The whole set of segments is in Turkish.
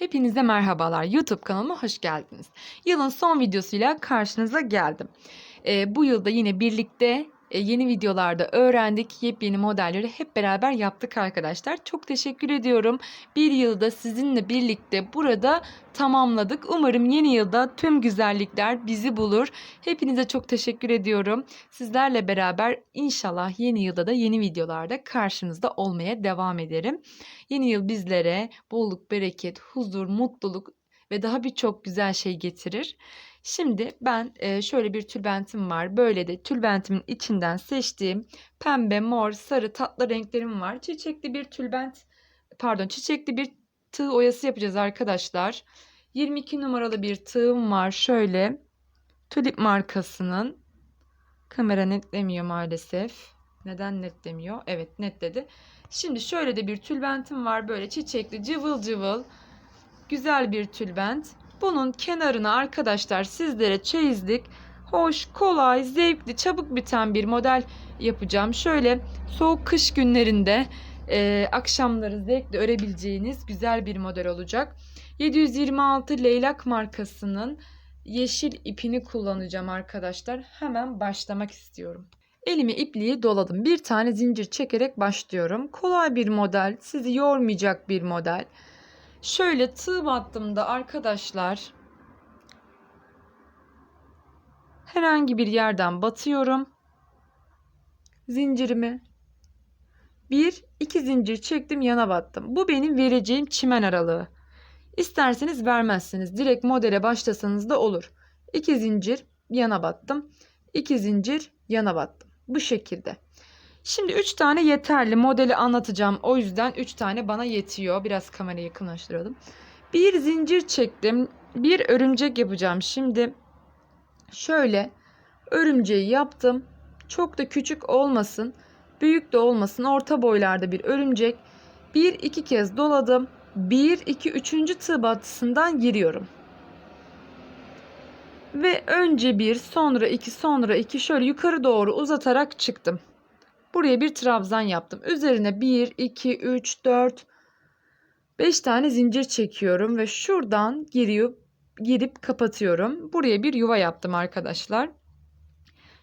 Hepinize merhabalar. YouTube kanalıma hoş geldiniz. Yılın son videosuyla karşınıza geldim. Ee, bu yılda yine birlikte e, yeni videolarda öğrendik. Yepyeni modelleri hep beraber yaptık arkadaşlar. Çok teşekkür ediyorum. Bir yılda sizinle birlikte burada tamamladık. Umarım yeni yılda tüm güzellikler bizi bulur. Hepinize çok teşekkür ediyorum. Sizlerle beraber inşallah yeni yılda da yeni videolarda karşınızda olmaya devam ederim. Yeni yıl bizlere bolluk, bereket, huzur, mutluluk ve daha birçok güzel şey getirir. Şimdi ben e, şöyle bir tülbentim var. Böyle de tülbentimin içinden seçtiğim pembe, mor, sarı tatlı renklerim var. Çiçekli bir tülbent, pardon çiçekli bir tığ oyası yapacağız arkadaşlar. 22 numaralı bir tığım var. Şöyle Tulip markasının. Kamera netlemiyor maalesef. Neden netlemiyor? Evet netledi. Şimdi şöyle de bir tülbentim var. Böyle çiçekli cıvıl cıvıl. Güzel bir tülbent. Bunun kenarına arkadaşlar sizlere çeyizlik, hoş, kolay, zevkli, çabuk biten bir model yapacağım. Şöyle soğuk kış günlerinde e, akşamları zevkle örebileceğiniz güzel bir model olacak. 726 Leylak markasının yeşil ipini kullanacağım arkadaşlar. Hemen başlamak istiyorum. Elimi ipliği doladım. Bir tane zincir çekerek başlıyorum. Kolay bir model, sizi yormayacak bir model. Şöyle tığ battığımda arkadaşlar herhangi bir yerden batıyorum. Zincirimi bir iki zincir çektim yana battım. Bu benim vereceğim çimen aralığı. İsterseniz vermezsiniz. Direkt modele başlasanız da olur. İki zincir yana battım. İki zincir yana battım. Bu şekilde. Şimdi 3 tane yeterli. Modeli anlatacağım. O yüzden 3 tane bana yetiyor. Biraz kamerayı yakınlaştıralım. Bir zincir çektim. Bir örümcek yapacağım. Şimdi şöyle örümceği yaptım. Çok da küçük olmasın. Büyük de olmasın. Orta boylarda bir örümcek. Bir iki kez doladım. 1 2 3. tığ battısından giriyorum. Ve önce bir, sonra iki, sonra iki şöyle yukarı doğru uzatarak çıktım. Buraya bir trabzan yaptım. Üzerine 1, 2, 3, 4, 5 tane zincir çekiyorum ve şuradan giriyor, girip kapatıyorum. Buraya bir yuva yaptım arkadaşlar.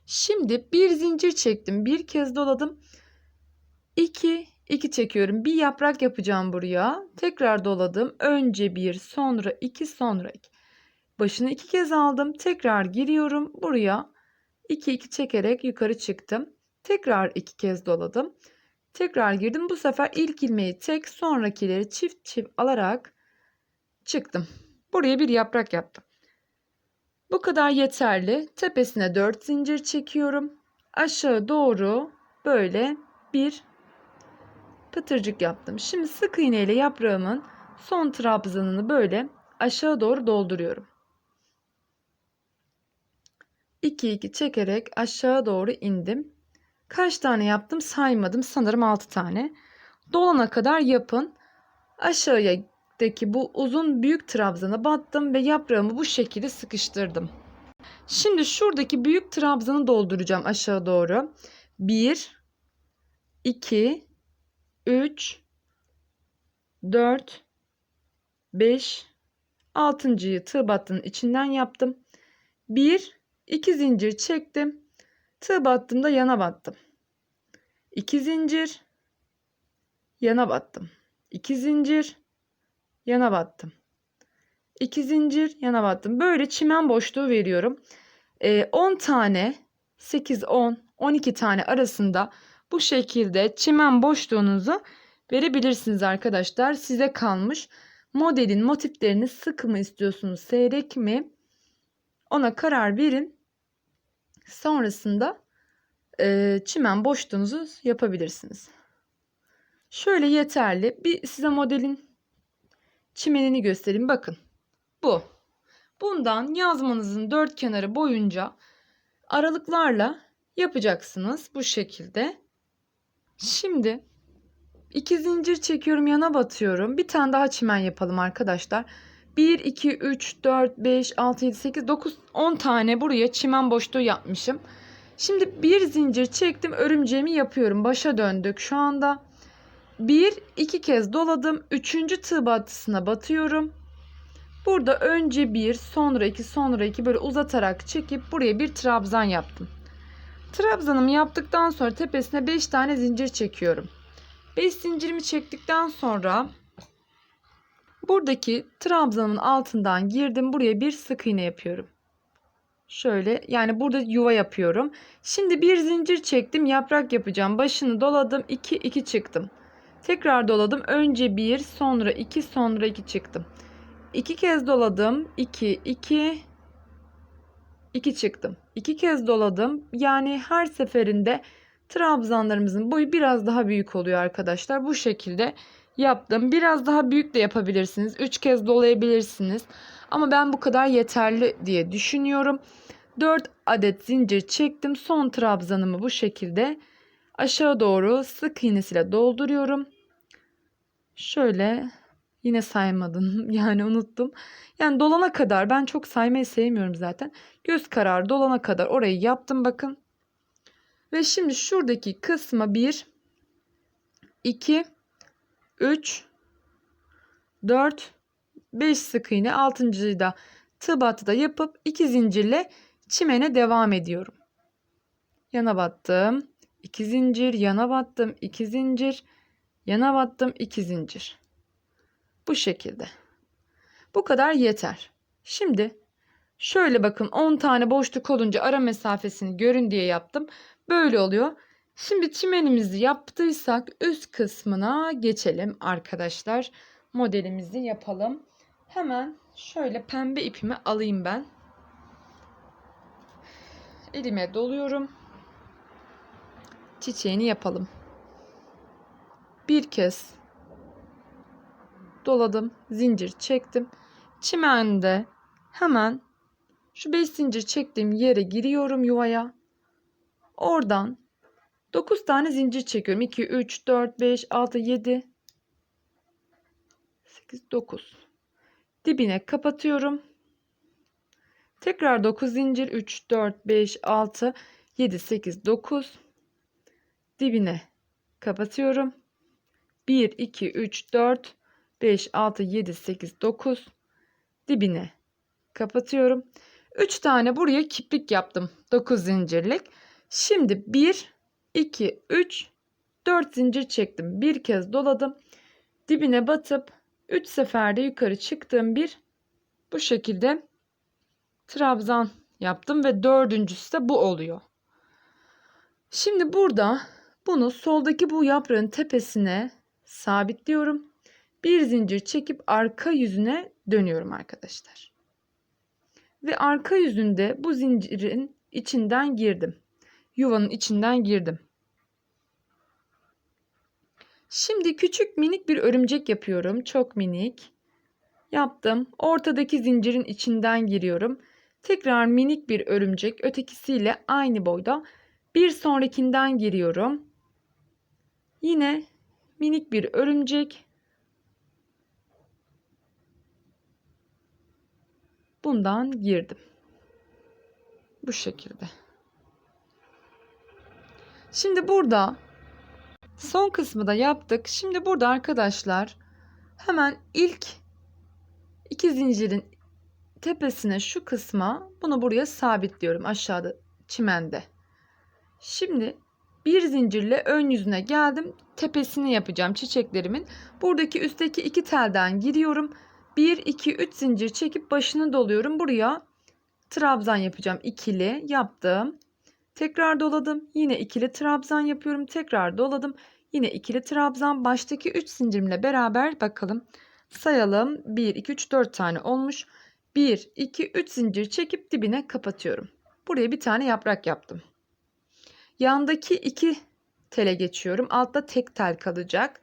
Şimdi bir zincir çektim. Bir kez doladım. 2, 2 çekiyorum. Bir yaprak yapacağım buraya. Tekrar doladım. Önce bir, sonra iki, sonra iki. Başını iki kez aldım. Tekrar giriyorum. Buraya 2, 2 çekerek yukarı çıktım. Tekrar iki kez doladım. Tekrar girdim. Bu sefer ilk ilmeği tek sonrakileri çift çift alarak çıktım. Buraya bir yaprak yaptım. Bu kadar yeterli. Tepesine 4 zincir çekiyorum. Aşağı doğru böyle bir pıtırcık yaptım. Şimdi sık iğne ile yaprağımın son trabzanını böyle aşağı doğru dolduruyorum. 2 2 çekerek aşağı doğru indim. Kaç tane yaptım saymadım. Sanırım 6 tane. Dolana kadar yapın. Aşağıdaki bu uzun büyük trabzana battım ve yaprağımı bu şekilde sıkıştırdım. Şimdi şuradaki büyük trabzanı dolduracağım aşağı doğru. 1 2 3 4 5 6.yı tığ battının içinden yaptım. 1 2 zincir çektim. Tığ battığımda yana battım. 2 zincir yana battım. 2 zincir yana battım. 2 zincir yana battım. Böyle çimen boşluğu veriyorum. Ee, 10 tane 8 10 12 tane arasında bu şekilde çimen boşluğunuzu verebilirsiniz arkadaşlar. Size kalmış. Modelin motiflerini sık mı istiyorsunuz, seyrek mi? Ona karar verin. Sonrasında e, çimen boşluğunuzu yapabilirsiniz. Şöyle yeterli. Bir size modelin çimenini göstereyim. Bakın. Bu. Bundan yazmanızın dört kenarı boyunca aralıklarla yapacaksınız bu şekilde. Şimdi iki zincir çekiyorum yana batıyorum. Bir tane daha çimen yapalım arkadaşlar. 1, 2, 3, 4, 5, 6, 7, 8, 9, 10 tane buraya çimen boşluğu yapmışım. Şimdi bir zincir çektim örümceğimi yapıyorum. Başa döndük şu anda. Bir iki kez doladım. Üçüncü tığ battısına batıyorum. Burada önce bir, sonra iki, sonra iki böyle uzatarak çekip buraya bir trabzan yaptım. Trabzanımı yaptıktan sonra tepesine 5 tane zincir çekiyorum. 5 zincirimi çektikten sonra buradaki trabzanın altından girdim. Buraya bir sık iğne yapıyorum. Şöyle yani burada yuva yapıyorum. Şimdi bir zincir çektim. Yaprak yapacağım. Başını doladım. 2 2 çıktım. Tekrar doladım. Önce 1, sonra 2, sonra 2 çıktım. 2 kez doladım. 2 2 2 çıktım. 2 kez doladım. Yani her seferinde trabzanlarımızın boyu biraz daha büyük oluyor arkadaşlar. Bu şekilde yaptım. Biraz daha büyük de yapabilirsiniz. 3 kez dolayabilirsiniz. Ama ben bu kadar yeterli diye düşünüyorum. 4 adet zincir çektim. Son trabzanımı bu şekilde aşağı doğru sık iğnesiyle dolduruyorum. Şöyle yine saymadım. Yani unuttum. Yani dolana kadar ben çok saymayı sevmiyorum zaten. Göz kararı dolana kadar orayı yaptım bakın. Ve şimdi şuradaki kısma 1 2 3 4 5 sık iğne 6. da tığ battı da yapıp 2 zincirle çimene devam ediyorum. Yana battım. 2 zincir, yana battım. 2 zincir, yana battım. 2 zincir. Bu şekilde. Bu kadar yeter. Şimdi şöyle bakın 10 tane boşluk olunca ara mesafesini görün diye yaptım. Böyle oluyor. Şimdi çimenimizi yaptıysak üst kısmına geçelim arkadaşlar. Modelimizi yapalım. Hemen şöyle pembe ipimi alayım ben. Elime doluyorum. Çiçeğini yapalım. Bir kez doladım, zincir çektim. Çimende hemen şu 5 zincir çektiğim yere giriyorum yuvaya. Oradan 9 tane zincir çekiyorum. 2 3 4 5 6 7 8 9 dibine kapatıyorum. Tekrar 9 zincir 3 4 5 6 7 8 9 dibine kapatıyorum. 1 2 3 4 5 6 7 8 9 dibine kapatıyorum. 3 tane buraya kiplik yaptım. 9 zincirlik. Şimdi 1 2 3 4 zincir çektim. Bir kez doladım. Dibine batıp 3 seferde yukarı çıktım. Bir bu şekilde trabzan yaptım ve dördüncüsü de bu oluyor. Şimdi burada bunu soldaki bu yaprağın tepesine sabitliyorum. Bir zincir çekip arka yüzüne dönüyorum arkadaşlar. Ve arka yüzünde bu zincirin içinden girdim. Yuvanın içinden girdim. Şimdi küçük minik bir örümcek yapıyorum. Çok minik. Yaptım. Ortadaki zincirin içinden giriyorum. Tekrar minik bir örümcek ötekisiyle aynı boyda. Bir sonrakinden giriyorum. Yine minik bir örümcek. Bundan girdim. Bu şekilde. Şimdi burada son kısmı da yaptık. Şimdi burada arkadaşlar hemen ilk iki zincirin tepesine şu kısma bunu buraya sabitliyorum aşağıda çimende. Şimdi bir zincirle ön yüzüne geldim. Tepesini yapacağım çiçeklerimin. Buradaki üstteki iki telden giriyorum. 1 2 3 zincir çekip başını doluyorum. Buraya trabzan yapacağım. ikili yaptım. Tekrar doladım. Yine ikili trabzan yapıyorum. Tekrar doladım. Yine ikili trabzan. Baştaki 3 zincirimle beraber bakalım. Sayalım. 1 2 3 4 tane olmuş. 1 2 3 zincir çekip dibine kapatıyorum. Buraya bir tane yaprak yaptım. Yandaki iki tele geçiyorum. Altta tek tel kalacak.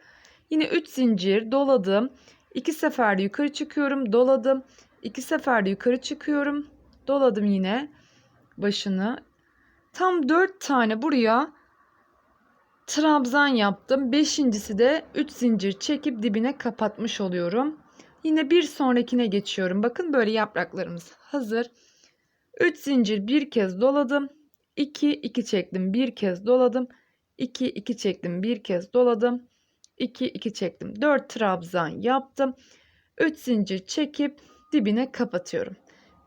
Yine 3 zincir doladım. 2 seferde yukarı çıkıyorum. Doladım. 2 seferde yukarı çıkıyorum. Doladım yine başını. Tam 4 tane buraya trabzan yaptım. Beşincisi de 3 zincir çekip dibine kapatmış oluyorum. Yine bir sonrakine geçiyorum. Bakın böyle yapraklarımız hazır. 3 zincir bir kez doladım. 2 2 çektim. Bir kez doladım. 2 2 çektim. Bir kez doladım. 2 2 çektim. 4 trabzan yaptım. 3 zincir çekip dibine kapatıyorum.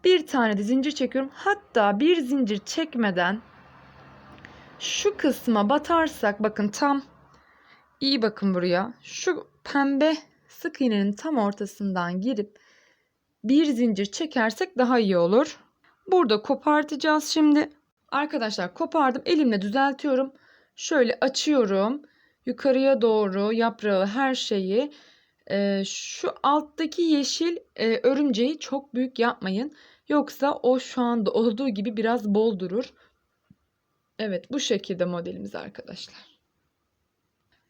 Bir tane de zincir çekiyorum. Hatta bir zincir çekmeden şu kısma batarsak bakın tam iyi bakın buraya. Şu pembe sık iğnenin tam ortasından girip bir zincir çekersek daha iyi olur. Burada kopartacağız şimdi. Arkadaşlar kopardım. Elimle düzeltiyorum. Şöyle açıyorum. Yukarıya doğru yaprağı her şeyi. Ee, şu alttaki yeşil e, örümceği çok büyük yapmayın. Yoksa o şu anda olduğu gibi biraz bol durur. Evet bu şekilde modelimiz arkadaşlar.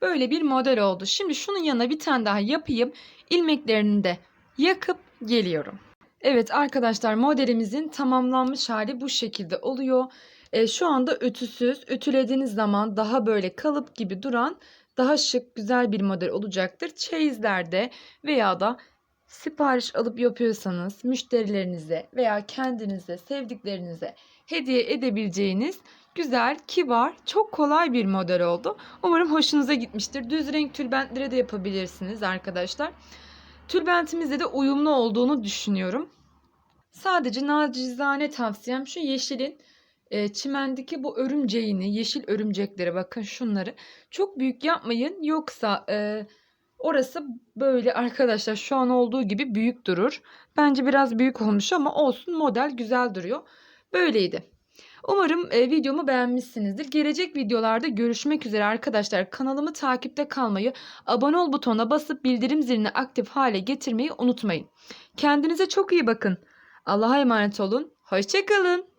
Böyle bir model oldu. Şimdi şunun yanına bir tane daha yapayım. İlmeklerini de yakıp geliyorum. Evet arkadaşlar modelimizin tamamlanmış hali bu şekilde oluyor. E, şu anda ütüsüz. Ütülediğiniz zaman daha böyle kalıp gibi duran daha şık güzel bir model olacaktır. Çeyizlerde veya da sipariş alıp yapıyorsanız müşterilerinize veya kendinize sevdiklerinize hediye edebileceğiniz güzel, kibar, çok kolay bir model oldu. Umarım hoşunuza gitmiştir. Düz renk tülbentlere de yapabilirsiniz arkadaşlar. Tülbentimizde de uyumlu olduğunu düşünüyorum. Sadece nacizane tavsiyem şu yeşilin e, çimendeki bu örümceğini, yeşil örümceklere bakın şunları çok büyük yapmayın. Yoksa e, orası böyle arkadaşlar şu an olduğu gibi büyük durur. Bence biraz büyük olmuş ama olsun model güzel duruyor. Böyleydi. Umarım e, videomu beğenmişsinizdir. Gelecek videolarda görüşmek üzere arkadaşlar. Kanalımı takipte kalmayı, abone ol butonuna basıp bildirim zilini aktif hale getirmeyi unutmayın. Kendinize çok iyi bakın. Allah'a emanet olun. Hoşçakalın.